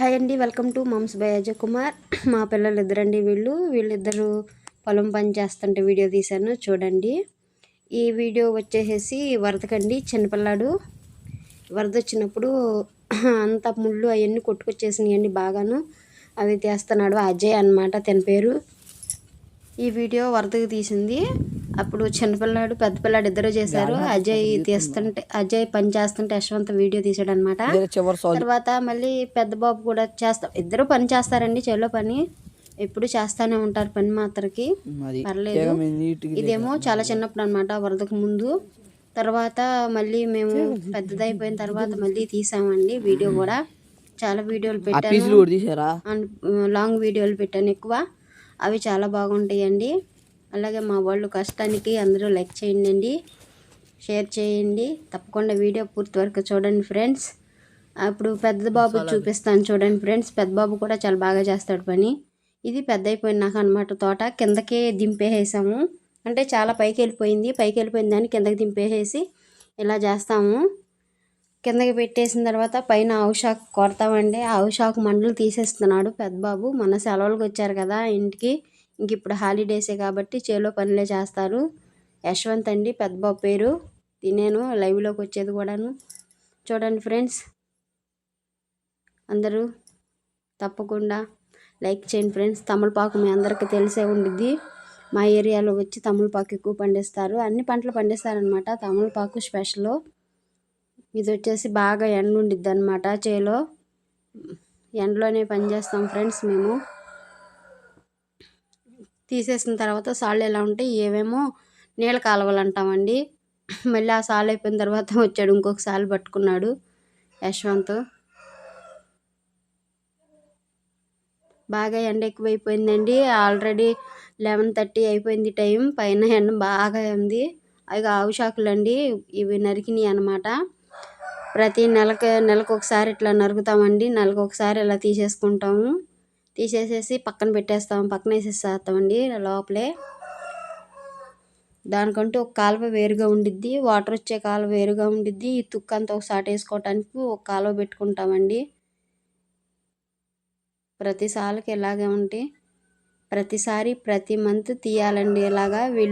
Hi అండి welcome to mums by Ajay Kumar. మా పిల్లలు ఇద్దరండి వీళ్ళు. వీళ్ళిద్దరూ పొలం పని చేస్తుంటే వీడియో తీశాను చూడండి. ఈ వీడియో వచ్చేసేసి వరదకండి చిన్నపిల్లాడు. వరద వచ్చినప్పుడు అంత ముళ్ళు అవన్నీ కొట్టుకొచ్చేసినాయండి బాగాను. అవి తీస్తున్నాడు అజయ్ అనమాట తన పేరు. ఈ వీడియో వరదకు తీసింది. అప్పుడు చిన్నపిల్లాడు పెద్ద పిల్లాడు ఇద్దరు చేశారు. అజయ్ తీస్తుంటే అజయ్ పని చేస్తుంటే యశ్వంత్ వీడియో తీసాడు అనమాట తర్వాత మళ్ళీ పెద్ద బాబు కూడా చేస్తా ఇద్దరు పని చేస్తారండి చెల్లో పని. ఎప్పుడు చేస్తానే ఉంటారు పని మాత్రకి. పర్లేదు. ఇదేమో చాలా చిన్నప్పుడు అనమాట వరదకు ముందు. తర్వాత మళ్ళీ మేము పెద్దదైపోయిన తర్వాత మళ్ళీ తీసామండి వీడియో కూడా. చాలా వీడియోలు పెట్టాను. లాంగ్ వీడియోలు పెట్టాను ఎక్కువ. అవి చాలా బాగుంటాయండి. అలాగే మా వాళ్ళు కష్టానికి అందరూ లైక్ చేయండి షేర్ చేయండి. తప్పకుండా వీడియో పూర్తి వరకు చూడండి ఫ్రెండ్స్. అప్పుడు పెద్ద బాబు చూపిస్తాను చూడండి ఫ్రెండ్స్. పెద్ద బాబు కూడా చాలా బాగా చేస్తాడు పని. ఇది పెద్ద అయిపోయినాక అనమాట తోట. కిందకే దింపేసాము అంటే చాలా పైకి వెళ్ళిపోయింది. పైకి వెళ్ళిపోయిన దాన్ని కిందకి దింపేసేసి ఇలా చేస్తాము. కిందకి పెట్టేసిన తర్వాత పైన ఆవుషాకు కొడతామండి. ఆవుషాకు మండలు తీసేస్తున్నాడు పెద్ద బాబు. మన సెలవులకు వచ్చారు కదా ఇంటికి. ఇంక ఇప్పుడు హాలిడేసే కాబట్టి చేలో పనులే చేస్తారు. యశ్వంత్ అండి పెద్ద బాబు పేరు. తినేను లైవ్లోకి వచ్చేది కూడాను. చూడండి ఫ్రెండ్స్. అందరూ తప్పకుండా లైక్ చేయండి ఫ్రెండ్స్. తమలపాకు మీ అందరికీ తెలిసే ఉండిద్ది. మా ఏరియాలో వచ్చి తమలపాకు ఎక్కువ పండిస్తారు. అన్ని పంటలు పండిస్తారనమాట తమలపాకు స్పెషల్. ఇది వచ్చేసి బాగా ఎండ ఉండిద్ది అనమాట చేలో. ఎండలోనే పనిచేస్తాం ఫ్రెండ్స్ మేము. తీసేసిన తర్వాత సాళ్ళు ఎలా ఉంటాయి? ఏవేమో నీళ్ళ కాలువలు అంటామండి మళ్ళీ ఆ సాలు అయిపోయిన తర్వాత వచ్చాడు ఇంకొక సాలు పట్టుకున్నాడు యశ్వంత్. బాగా ఎండ ఎక్కువైపోయిందండి. ఆల్రెడీ లెవెన్ థర్టీ అయిపోయింది టైం. పైన ఎండ బాగా ఉంది. అవి ఆవు అండి ఇవి నరికినాయి అనమాట ప్రతి నెలకి నెలకు ఒకసారి ఇట్లా నరుకుతామండి. నెలకు ఒకసారి ఇలా తీసేసుకుంటాము. తీసేసేసి పక్కన పెట్టేస్తాం. పక్కన వేసేస్తామండి లోపలే. దానికంటూ ఒక కాలువ వేరుగా ఉండిద్ది. వాటర్ వచ్చే కాలువ వేరుగా ఉండిద్ది. ఈ తుక్కు అంతా ఒక వేసుకోవటానికి ఒక కాలువ పెట్టుకుంటామండి. ప్రతి సాలకి ఇలాగే ఉంటే ప్రతిసారి ప్రతి మంత్ తీయాలండి. ఇలాగా వీళ్ళు